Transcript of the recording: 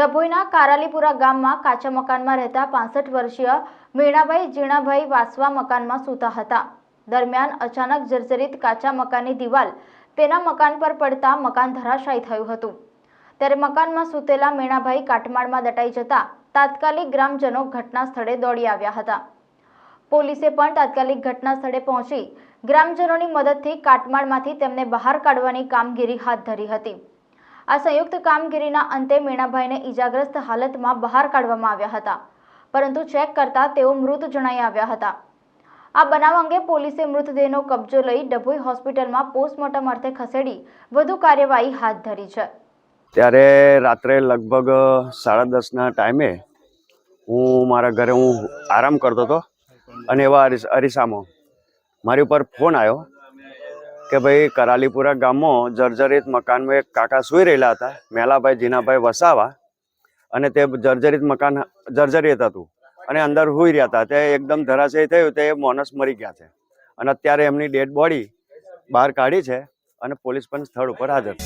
ડભોઈના કારાલીપુરા ગામમાં કાચા મકાનમાં રહેતા પાસઠ વર્ષીય મીણાભાઈ જીણાભાઈ વાસવા મકાનમાં સૂતા હતા. દરમિયાન અચાનક જર્જરિત કાચા મકાનની દિવાલ તેના મકાન પર પડતા મકાન ધરાશાયી થયું હતું. ત્યારે મકાનમાં સૂતેલા મીણાભાઈ કાટમાળમાં દટાઈ જતા તાત્કાલિક ગ્રામજનો ઘટના સ્થળે દોડી આવ્યા હતા. પોલીસે પણ તાત્કાલિક ઘટના સ્થળે પહોંચી ગ્રામજનોની મદદથી કાટમાળમાંથી તેમને બહાર કાઢવાની કામગીરી હાથ ધરી હતી. આ સંયુક્ત કામગીરીના અંતે મીણાભાઈને ઈજાગ્રસ્ત હાલતમાં બહાર કાઢવામાં આવ્યા હતા, પરંતુ ચેક કરતા તેઓ મૃત જણાઈ આવ્યા હતા. આ બનાવ અંગે પોલીસે મૃતદેહનો કબજો લઈ ડભોઈ હોસ્પિટલમાં પોસ્ટમોર્ટમ અર્થે ખસેડી વધુ કાર્યવાહી હાથ ધરી છે. ત્યારે રાત્રે લગભગ સાડા દસના ટાઈમે હું મારા ઘરે હું આરામ કરતો હતો અને એવા અરીસ અરીસામાં મારી ઉપર ફોન આવ્યો કે ભાઈ કરાલીપુરા ગામમાં જર્જરિત મકાનમાં એક કાકા સૂઈ રહેલા હતા, મેલાભાઈ, જીનાભાઈ વસાવા. અને તે જર્જરિત મકાન જર્જરિત હતું. અને અંદર સૂઈ રહ્યા હતા. તે એકદમ ધરાશય થયું. તે માણસ મરી ગયા છે. અને અત્યારે એમની ડેડ બોડી બહાર કાઢી છે અને પોલીસ પણ સ્થળ ઉપર હાજર છે.